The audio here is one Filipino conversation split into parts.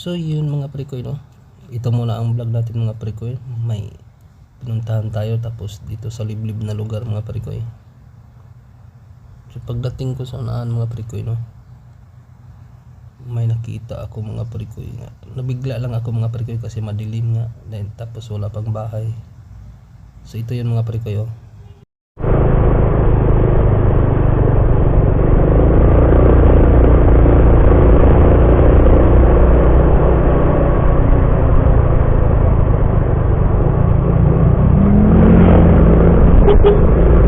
So yun mga prekoy no. Ito muna ang vlog natin mga prekoy. May pinuntahan tayo tapos dito sa liblib na lugar mga prekoy. So pagdating ko sa unahan mga prekoy no. May nakita ako mga prekoy nga. Nabigla lang ako mga prekoy kasi madilim nga. Then, tapos wala pang bahay. So ito yun mga prekoy oh. あ!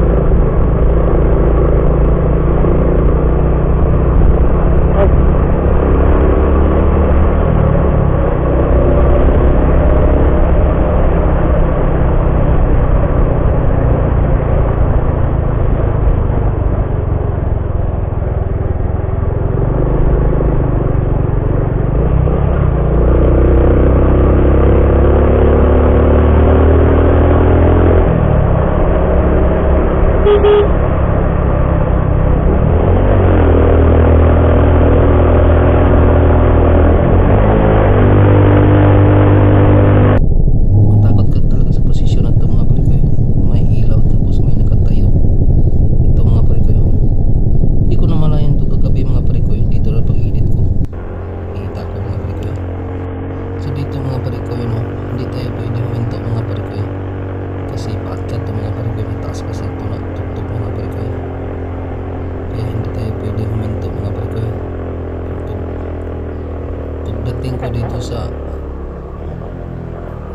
Pagdating ko dito sa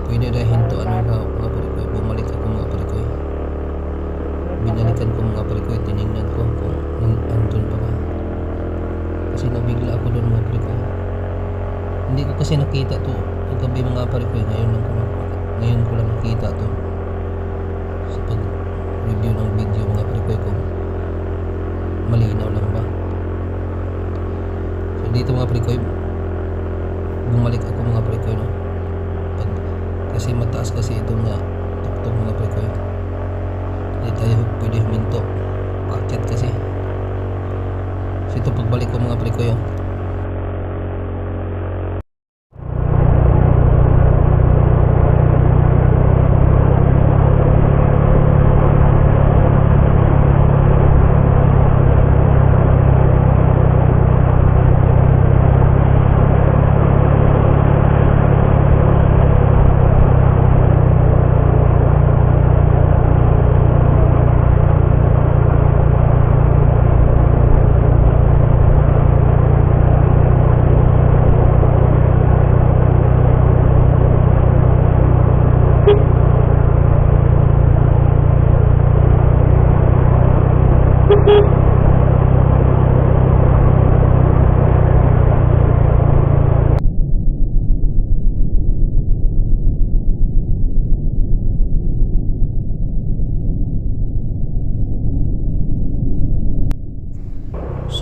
Pwede rin hinto ano ka mga parikoy. Bumalik ako mga parikoy. Binalikan ko mga parikoy. Tinignan ko kung andun pa ba. Kasi nabigla ako doon mga parikoy. Hindi ko kasi nakita to. Kagabi mga parikoy. Ngayon lang ko ngayon ko lang nakita to. Sa pag review ng video mga parikoy kung malinaw lang ba. So dito mga parikoy. Bumalik ako mga parikoy no? Pag kasi mataas kasi itong na tuktok mga prekoy hindi tayo pwede huminto. Paakyat kasi? So ito pagbalik ko mga prekoy oh.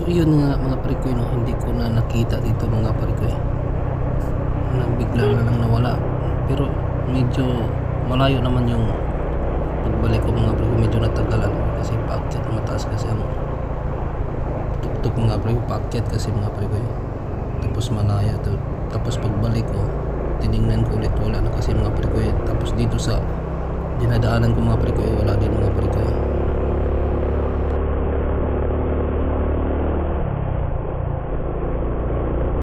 So yun nga mga parikoy no, hindi ko na nakita dito mga parikoy. Nabigla na lang nawala. Pero medyo malayo naman yung pagbalik ko mga parikoy. Medyo natagalan kasi paakyat mataas kasi ang tuktok mga parikoy. Paakyat kasi mga parikoy. Tapos malaya. Tapos pagbalik ko, tiningnan ko ulit wala na kasi mga parikoy. Tapos dito sa dinadaanan ko mga parikoy, wala din mga parikoy.